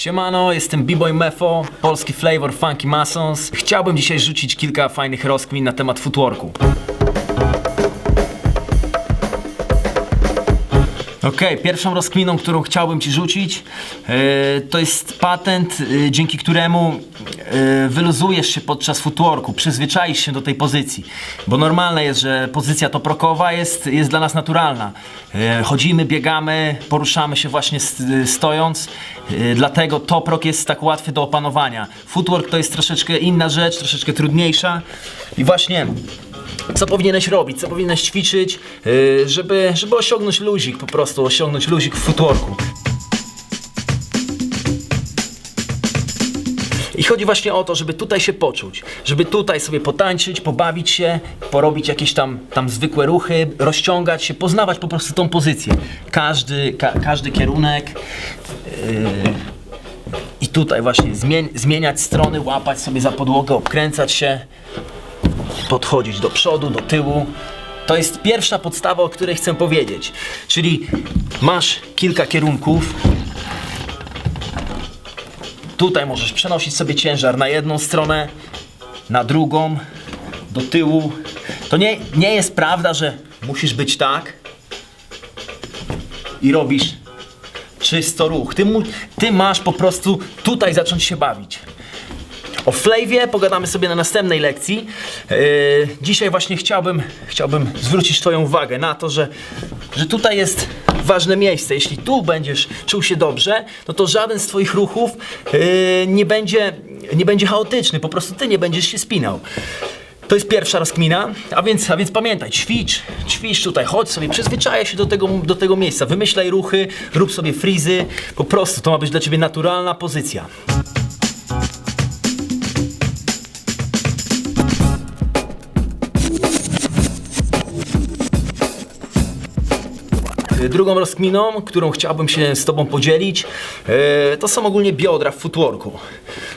Siemano, jestem B-Boy Mefo, polski flavor Funky Masons. Chciałbym dzisiaj rzucić kilka fajnych rozkmin na temat footworku. Okej, pierwszą rozkminą, którą chciałbym Ci rzucić, e, to jest patent, e, dzięki któremu e, wyluzujesz się podczas footworku, przyzwyczaisz się do tej pozycji. Bo normalne jest, że pozycja toprokowa jest, jest dla nas naturalna. E, chodzimy, biegamy, poruszamy się właśnie st- stojąc, e, dlatego toprok jest tak łatwy do opanowania. Footwork to jest troszeczkę inna rzecz, troszeczkę trudniejsza i właśnie co powinieneś robić, co powinieneś ćwiczyć, yy, żeby, żeby osiągnąć luzik, po prostu osiągnąć luzik w footworku. I chodzi właśnie o to, żeby tutaj się poczuć, żeby tutaj sobie potańczyć, pobawić się, porobić jakieś tam, tam zwykłe ruchy, rozciągać się, poznawać po prostu tą pozycję. Każdy, ka, każdy kierunek. Yy, I tutaj właśnie zmieniać strony, łapać sobie za podłogę, obkręcać się podchodzić do przodu, do tyłu. To jest pierwsza podstawa, o której chcę powiedzieć. Czyli masz kilka kierunków. Tutaj możesz przenosić sobie ciężar na jedną stronę, na drugą, do tyłu. To nie, nie jest prawda, że musisz być tak i robisz czysto ruch. Ty, ty masz po prostu tutaj zacząć się bawić. O flavie pogadamy sobie na następnej lekcji. Yy, dzisiaj właśnie chciałbym, chciałbym zwrócić Twoją uwagę na to, że, że tutaj jest ważne miejsce. Jeśli tu będziesz czuł się dobrze, no to żaden z Twoich ruchów yy, nie, będzie, nie będzie chaotyczny, po prostu Ty nie będziesz się spinał. To jest pierwsza rozkmina, a więc, a więc pamiętaj, ćwicz, ćwicz tutaj, chodź sobie, przyzwyczajaj się do tego, do tego miejsca, wymyślaj ruchy, rób sobie frizy, po prostu to ma być dla Ciebie naturalna pozycja. Drugą rozkminą, którą chciałbym się z Tobą podzielić, e, to są ogólnie biodra w footworku.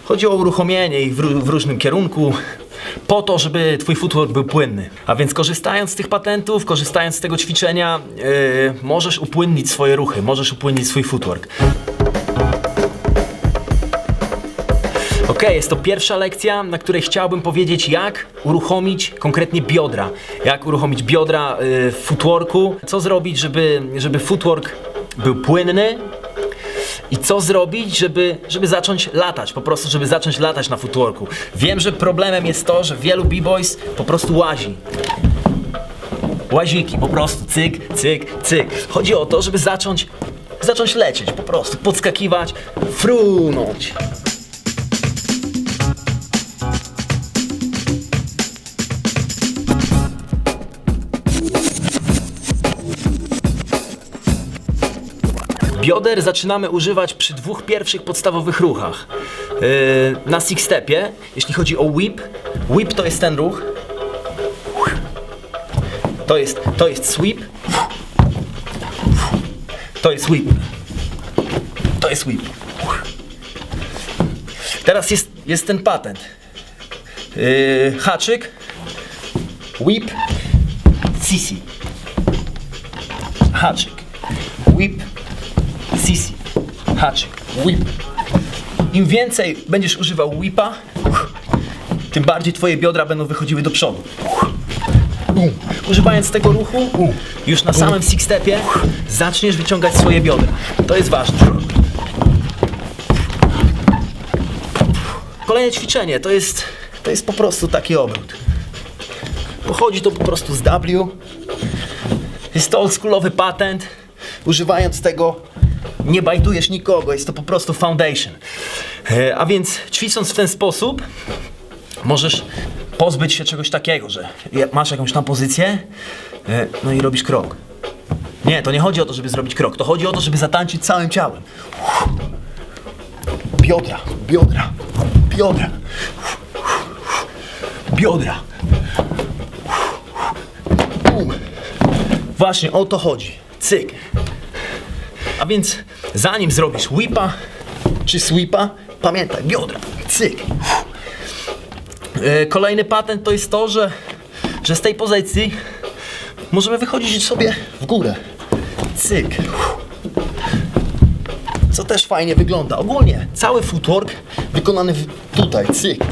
Chodzi o uruchomienie ich w różnym kierunku, po to, żeby Twój footwork był płynny. A więc korzystając z tych patentów, korzystając z tego ćwiczenia, e, możesz upłynnić swoje ruchy, możesz upłynnić swój footwork. Ok, jest to pierwsza lekcja, na której chciałbym powiedzieć, jak uruchomić konkretnie biodra. Jak uruchomić biodra y, w footworku, co zrobić, żeby, żeby footwork był płynny. I co zrobić, żeby, żeby zacząć latać, po prostu, żeby zacząć latać na footworku. Wiem, że problemem jest to, że wielu b-boys po prostu łazi. Łaziki, po prostu cyk, cyk, cyk. Chodzi o to, żeby zacząć, zacząć lecieć, po prostu podskakiwać, frunąć. Bioder zaczynamy używać przy dwóch pierwszych podstawowych ruchach. Yy, na six stepie, jeśli chodzi o whip, whip to jest ten ruch. To jest, to jest sweep. To jest whip. To jest whip. Teraz jest, jest ten patent. Yy, haczyk, whip, sisi. Haczyk, whip, sisi, haczyk, whip. Im więcej będziesz używał whipa, tym bardziej twoje biodra będą wychodziły do przodu. Używając tego ruchu, już na samym six stepie zaczniesz wyciągać swoje biodra. To jest ważne. Kolejne ćwiczenie to jest, to jest po prostu taki obrót. Pochodzi to po prostu z W. Jest to oldschoolowy patent. Używając tego nie bajdujesz nikogo, jest to po prostu foundation. E, A więc ćwicząc w ten sposób, możesz pozbyć się czegoś takiego, że masz jakąś tam pozycję, e, no i robisz krok. Nie, to nie chodzi o to, żeby zrobić krok, to chodzi o to, żeby zatańczyć całym ciałem. Biodra, biodra, biodra, biodra. Bum. Właśnie o to chodzi. Cyk. A więc zanim zrobisz whipa czy sweepa, pamiętaj, biodra, cyk. E, Kolejny patent to jest to, że, że z tej pozycji możemy wychodzić sobie w górę. Cyk. co też fajnie wygląda. Ogólnie cały footwork wykonany tutaj, cyk.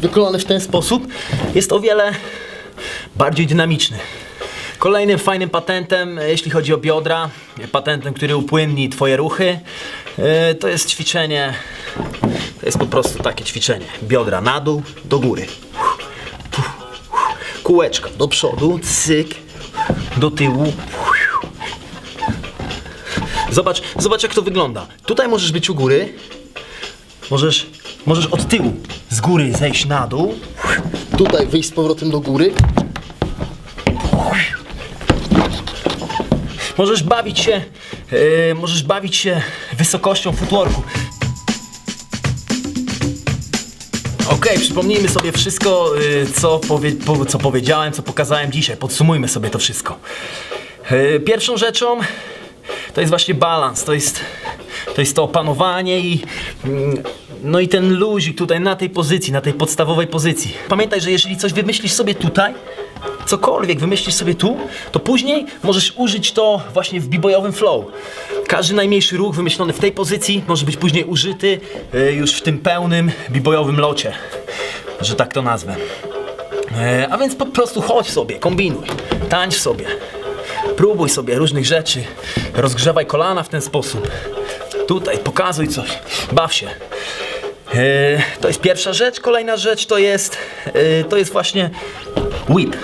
Wykonany w ten sposób jest o wiele bardziej dynamiczny. Kolejnym fajnym patentem, e, jeśli chodzi o biodra, e, patentem, który upłynni Twoje ruchy, e, to jest ćwiczenie, to jest po prostu takie ćwiczenie. Biodra na dół, do góry. Kółeczka do przodu, cyk, do tyłu. Zobacz, zobacz jak to wygląda. Tutaj możesz być u góry, możesz, możesz od tyłu z góry zejść na dół, tutaj wyjść z powrotem do góry. Możesz bawić się, yy, możesz bawić się wysokością footworku. Okej, przypomnijmy sobie wszystko, yy, co, powie, po, co powiedziałem, co pokazałem dzisiaj. Podsumujmy sobie to wszystko. Yy, pierwszą rzeczą to jest właśnie balans, to jest to, jest to opanowanie i mm, no i ten luzik tutaj na tej pozycji, na tej podstawowej pozycji. Pamiętaj, że jeżeli coś wymyślisz sobie tutaj, cokolwiek wymyślisz sobie tu, to później możesz użyć to właśnie w b-boyowym flow. Każdy najmniejszy ruch wymyślony w tej pozycji może być później użyty y, już w tym pełnym b-boyowym locie, że tak to nazwę. E, A więc po prostu chodź sobie, kombinuj, tańcz sobie, próbuj sobie różnych rzeczy, rozgrzewaj kolana w ten sposób. Tutaj pokazuj coś, baw się. E, To jest pierwsza rzecz. Kolejna rzecz to jest, to jest właśnie whip,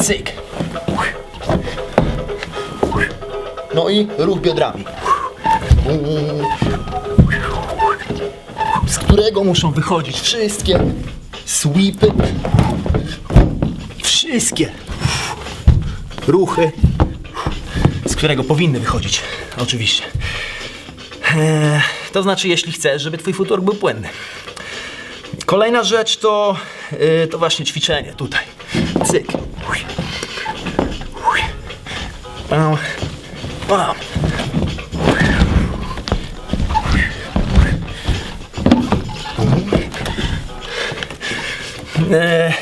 cyk. No i ruch biodrami. Z którego muszą wychodzić wszystkie sweepy. Wszystkie ruchy, z którego powinny wychodzić, oczywiście. Eee, to znaczy, jeśli chcesz, żeby twój footwork był płynny. Kolejna rzecz to, yy, to właśnie ćwiczenie tutaj. Cyk. Pam. Pam. Eee,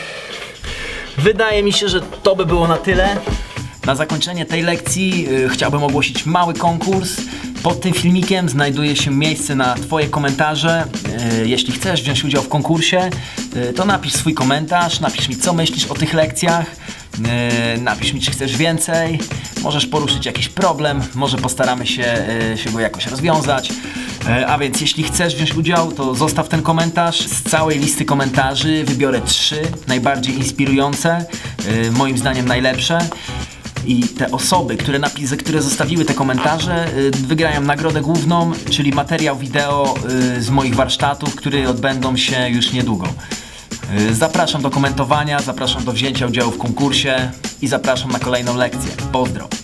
Wydaje mi się, że to by było na tyle. Na zakończenie tej lekcji y, chciałbym ogłosić mały konkurs. Pod tym filmikiem znajduje się miejsce na Twoje komentarze. Y, jeśli chcesz wziąć udział w konkursie, y, to napisz swój komentarz, napisz mi co myślisz o tych lekcjach, y, napisz mi czy chcesz więcej, możesz poruszyć jakiś problem, może postaramy się, się go jakoś rozwiązać. E, A więc jeśli chcesz wziąć udział, to zostaw ten komentarz. Z całej listy komentarzy wybiorę trzy najbardziej inspirujące, e, moim zdaniem najlepsze. I te osoby, które, napis, które zostawiły te komentarze, e, wygrają nagrodę główną, czyli materiał wideo e, z moich warsztatów, które odbędą się już niedługo. E, Zapraszam do komentowania, zapraszam do wzięcia udziału w konkursie i zapraszam na kolejną lekcję. Pozdro!